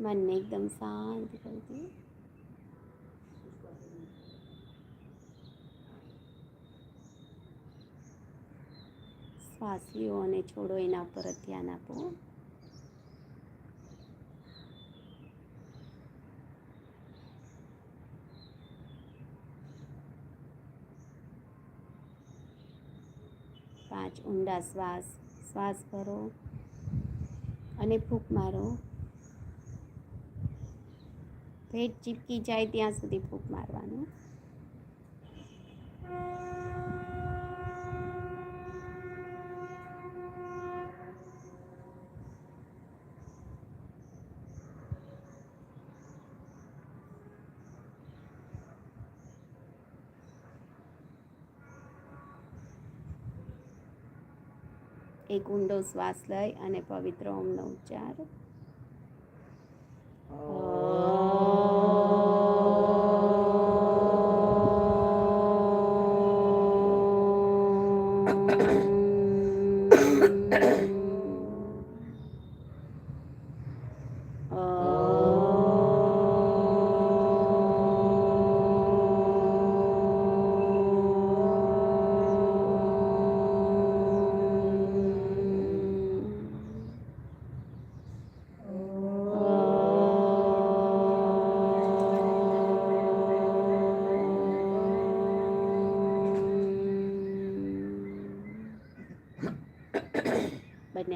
મનને એકદમ શાંત કરી દે શ્વાસ લ્યો અને છોડો એના ઉપર ધ્યાન આપો પાંચ ઊંડા શ્વાસ શ્વાસ ભરો અને ફૂંક મારો પેટ ચીપકી જાય ત્યાં સુધી ફૂંક મારવાનું. એક ઊંડો શ્વાસ લઈ અને પવિત્ર ઓમનો ઉચ્ચાર.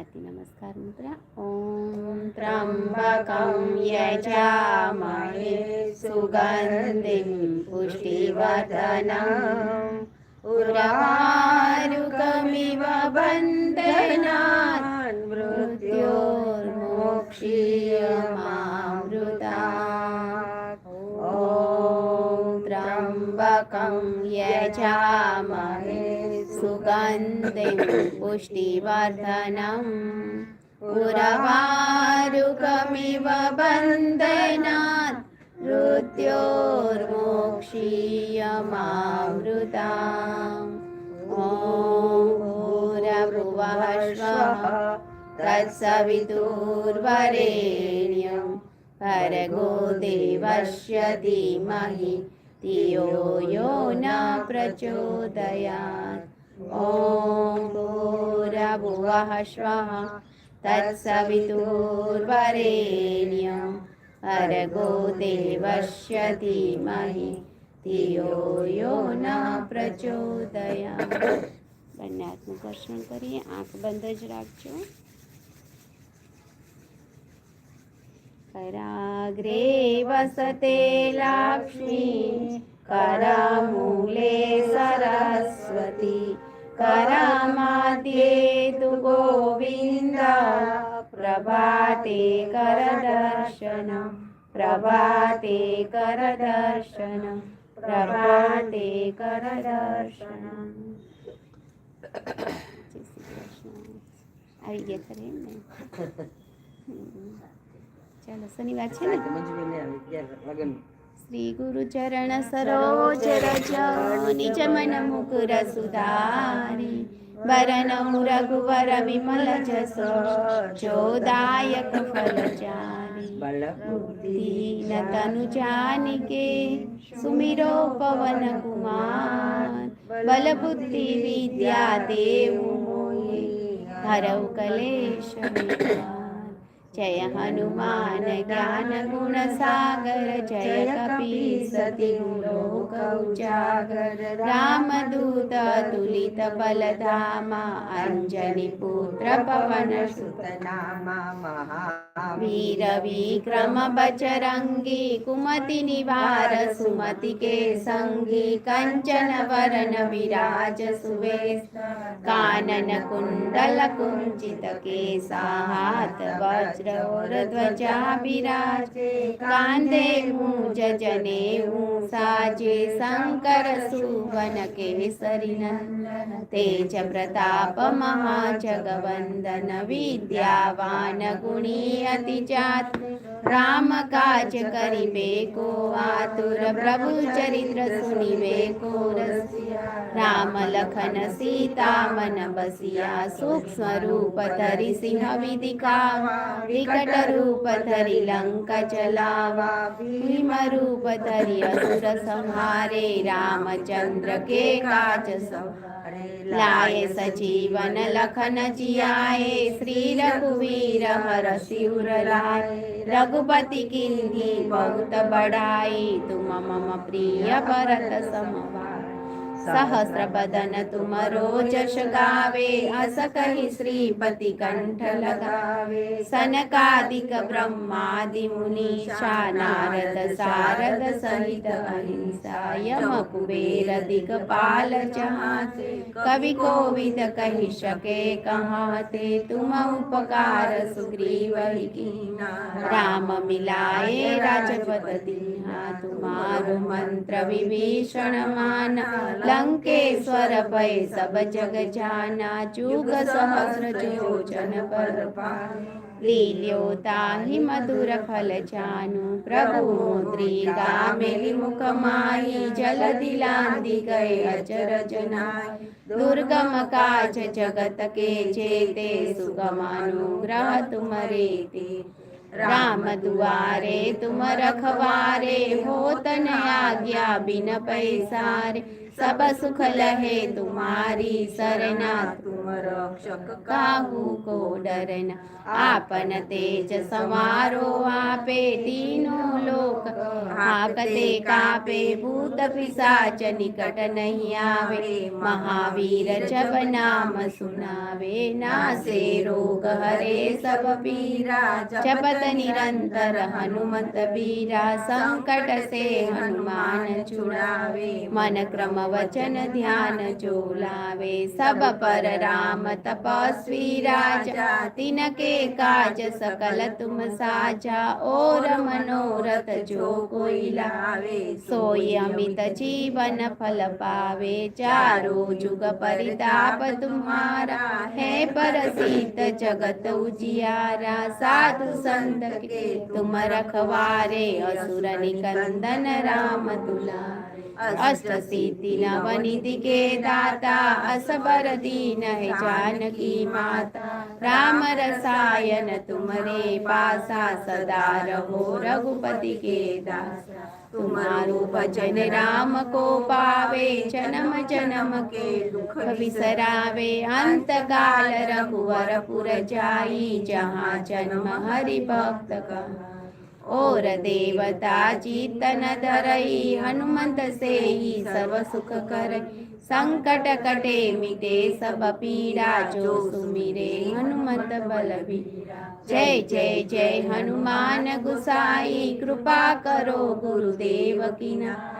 जानाति नमस्कार मुद्रा ॐ त्र्यम्बकं यजामहे सुगन्धिं पुष्टिवर्धनम्। उर्वारुकमिव बन्धनान् मृत्योर्मोक्षी यजामहे सुगन्धिं पुष्टिवर्धनम्। उर्वारुकमिव बन्धनात् मृत्योर्मोक्षीयमामृताम् ॐ भूरभुवः स्वः तत्सवितुर्वरेण्यं। भर्गो देवस्य धीमहि धियो यो न प्रचोदयात् ॐ भूरभुवः स्वः तत्सवितुर्वरेण्यं भर्गो देवस्य धीमहि ધિયો યો ના પ્રચોદયા બંને હાથનું ઘર્ષણ કરીએ આંખ બંધ જ રાખજો कराग्रे वसते लक्ष्मी करमूले सरस्वती करमध्ये तु गोविन्द प्रभाते करदर्शनं प्रभाते करदर्शनं પ્રભાતે કરદર્શનમ જય શ્રી કૃષ્ણ આવી ગયા ખરે એમ ને હમ. ચાલો શનિવાર છે ને શ્રી ગુરુ ચરણ સરોજ રજ નિજ મન મુકુર સુધારી વરનઉ રઘુવર વિમલ જસ જોદાયક ફલ ચારી બુદ્ધિ ન તનુ જાનિકે સુમિરો પવન કુમાર બલ બુદ્ધિ વિદ્યા દેવ મોહે હરવ કલેશ વિકાર जय हनुमान ज्ञान गुणसागर जय कपी सति गुरु रामदूत तुलित बलधामा अञ्जलि पुत्र पवन सुत बचरङ्गी कुमति निवार सुमति के सङ्गी कञ्चन वरन विराज सुवेश कानन कुण्डल कुञ्चित केसाहात वस વજ્ર ધ્વજા બિરાજે કાંધે મૂજ જને સાજે શંકર સુવન કેસરી નંદન તેજ પ્રતાપ મહાજગવંદન વિદ્યાવાન ગુણી અતિ જાત રામ કાજ કરીબે કો આતુર પ્રભુ ચરિત્ર સુનિબે કો રસિયા રામ લખન સીતા મન બસિયા સુખ સ્વરૂપ ધરી સિંહ વિદિકા વિકટ રૂપ ધરી લંક ચલાવા ભીમ રૂપ ધરી અસુર સંહારે રામચંદ્ર કે કાચ સંહારે લાયે સજીવન લખન જિયાએ શ્રી રઘુવીર હર શિવર લાય રઘુપતિ કિન્હી બહુત બડાઈ તુમ મમ પ્રિય ભરત સમવા सहस्र तुमरो जश गावे अस कहि श्रीपति कंठ लगावे सनकादिक ब्रह्मादि मुनीषा नारद सारद सहित अहिंसा यम कुबेर दिक पाल जहाते कवि कोविद कहि सके कहाते तुम उपकार सुग्रीव राम मिलाए राजपद दीना तुम्हारो मंत्र विभीषण माना લંકેશ્વર ભય સબ જગ જાના જુગ સહસ્ર જોચન પર લીલ્યો તાહી મધુર ફલ જાનું પ્રભુ ત્રિગા મેલી મુખ માઈ જલ દિલાંદી ગઈ અચરજ નાય દુર્ગમ કાજ જગત કે જે તે સુગમાનુગ્રહ તુમરે તે રામ દુઆરે તુમ રખવારે હોતન આજ્ઞા બિન પૈસારે सब सुख लहे तुम्हारी सरना तुम रक्षक काहू को डरना आपन तेज समारो आपे तीनों लोक हाकते कापे भूत पिशाच निकट नहीं आवे महावीर जब नाम सुनावे नासे रोग हरे सब पीरा जपत निरंतर हनुमत बीरा संकट से हनुमान छुड़ावे मन क्रम वचन ध्यान जो लावे सब पर राम तपस्वी राजा तिनके काज सकल तुम साजा और मनोरथ जो कोई लावे सोई अमित जीवन फल पावे चारो जुग परिताप तुम्हारा है पर सीत जगत उजियारा साधु संत के तुम रखवारे असुर निकंदन राम दुलारे अष्ट सिद्धि नवनिधि के दाता असबर दीन है जानकी माता राम रसायन तुमरे पासा सदा रहो रघुपति के दासा तुम्हारो भजन राम को पावे जन्म जन्म के दुख बिसरावे अंत काल रघुवर पुर जाई जहाँ जन्म हरि भक्त का ઓર દેવતા ચિતન ધરઈ, હનુમંત સેઈ સર્વ સુખ કરે સંકટ કટે મિટે સબ પીડા, જો સુમિરે હનુમંત બલબી જય જય જય હનુમાન ગુસાઈ, કૃપા કરો ગુરુદેવ કિના.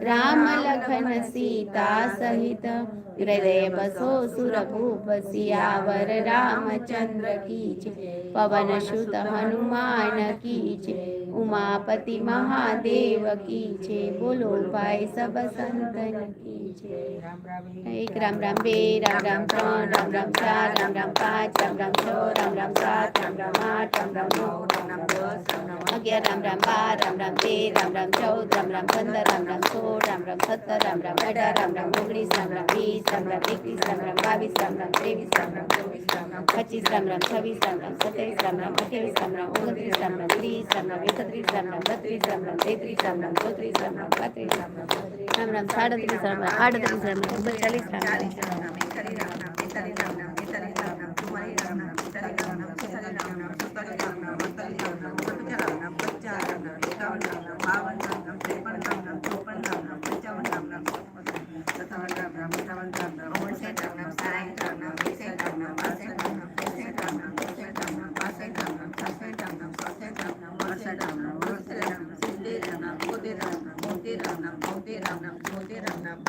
રામ લખન સીતા સહિત હૃદય બસો સુરભૂપ સિયાવર રામચંદ્ર કી જય પવન સુત હનુમાન કી જય ઉમાપતિ મહાદેવ કી જય બોલો ભાઈ સબ સંતન કી જય એક રામ રામ બે રામ રામ ત્રણ રામ રામ ચાર રામ રામ પાંચ રામ રામ છ રામ રામ સાત રામ રામ આઠ રામ રામ નવ રામ રામ દસ અગિયાર રામ રામ બાર રામ રામ તેર રામ રામ ચૌદ રામ રામ પંદર રામ રામ સોળ રામ રામ સત્તર રામ રામ અઢાર રામ રામ ઓગણીસ રામ રામ વીસ રામ રામ એકવીસ રામ રામ બાવીસ રામ રામ ત્રેવીસ રામ રામ ચોવીસ રામ રામ પચીસ રામ રામ છવ્વીસ રામ રામ સત્યાવીસ રામ રામ અઠ્યાવીસ રામ રામ ઓગણત્રીસ રામ રામ ત્રીસ રામ રામ એકત્રીસ રામ રામ બત્રીસ રામ રામ તેત્રીસ રામ રામ ચોત્રીસ રામ રામ પાંત્રીસ રામ રામ રામ રામ સાડત્રીસ રામ રામ આડત્રીસ રામ રામ ઓગણચાલીસ રામ રામ રામ રામ રામ રામ પંચોતેર રામ રામ ચોતેર રામ રામ પંચોતેર રામ રામ ઇઠોતેર રામ રામ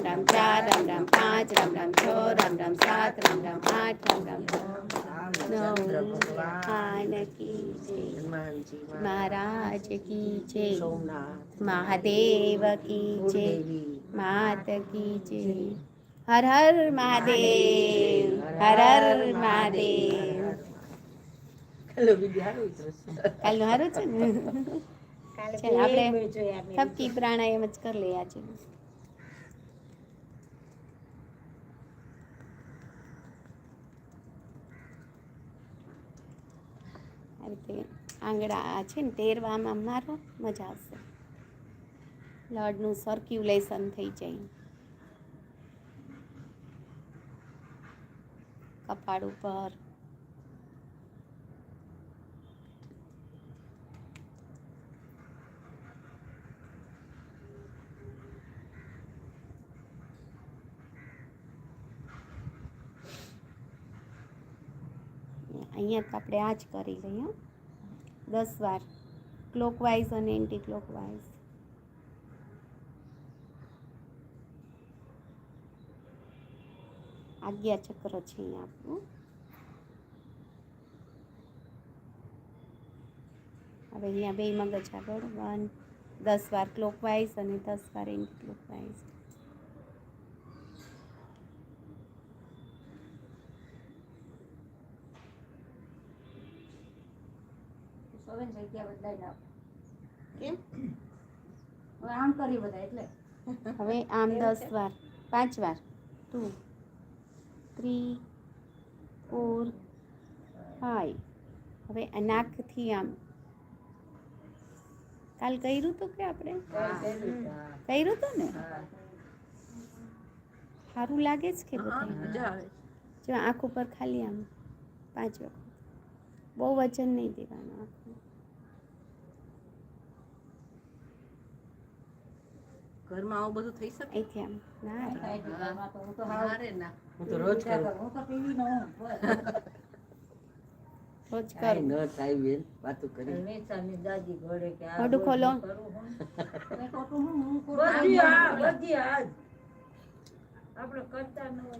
રામ રામ ચાર રામ રામ પાંચ રામ રામ છ રામ રામ સાત રામ રામ આઠ રામ રામ ભગવાન કી જય મહારાજ કી જય મહાદેવ કી જય માત કી જય હર હર મહાદેવ હર હર મહાદેવ હારું કાલનું હારું છે ને? આપણે થપકી પ્રાણાયામ જ કરી લઈએ આજે. રીતે આંગળા છે ને તેરવામાં મારો મજા આવશે. બ્લડનું સર્ક્યુલેશન થઈ જાય. કપાળ ઉપર અહીંયા તો આપણે આ જ કરી લઈએ દસ વાર. ક્લોકવાઇઝ અને એન્ટી ક્લોકવાઇઝ આજ્ઞા ચક્ર છે અહીંયા આપણું. હવે અહીંયા બે મગજ આગળ. વન દસ વાર ક્લોકવાઇઝ અને દસ વાર એન્ટી ક્લોકવાઇઝ કેમ? આમ કરી બધા એટલે. હવે આમ દસ વાર પાંચ વાર. Two three four five. હવે નાકથી આમ. કાલ કર્યું હતું કે આપણે? કર્યું હતું ને? સારું લાગે છે કે બધું જો આંખ ઉપર ખાલી આમ પાંચ વખત. બહુ વજન નહીં દેવાનું આંખનું ઘરમાં આવું બધું થઈ શકે? અહીંથી આમ ના રે. હું તો હાવ ના. રે ના હું તો રોજ કરું. હું તો ટીવી નો રોજ કરું. ન થાય બેન વાતો કરી. મોઢું ખોલો.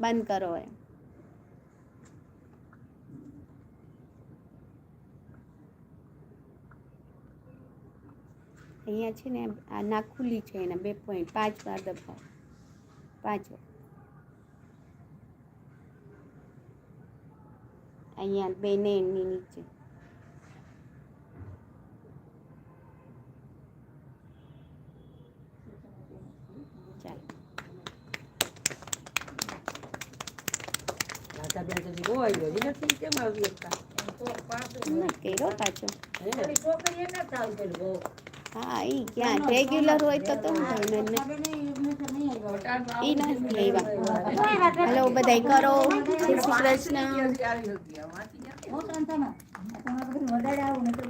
બંધ કરો એમ. અહીંયા છે ને આ નાક ખુલ્લી છે એના બે પોઈન્ટ પાંચ વાર દબાવો. પાંચ વાર. અહીંયા બે ને એની નીચે. ચાલો. પાછો. બેન તો બહુ. હે ઈ ક્યાં રેગ્યુલર હોય તો તો હું ને ઈ નથી લેવા હેલો બધાય કરો. શ્રી કૃષ્ણ. વધારે આવું ને તો